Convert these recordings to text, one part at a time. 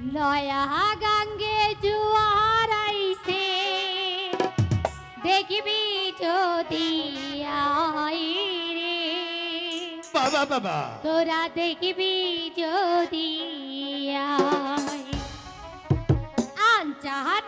নয়া গাঙ্গে জুয়ার আইছে। দেখবি যদি রে। বাবা বাবা। তোরা দেখবি যদি আঞ্চাহার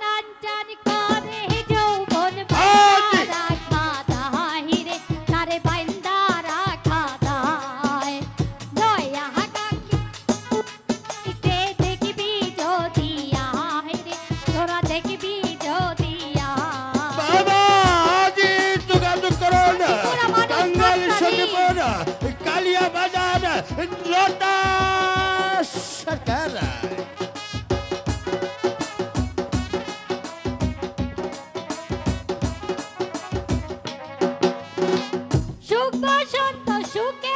কালিয়া বাজার লতা সরকার। সুখ বসন্ত সুখে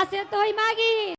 আছে তোই মাগি।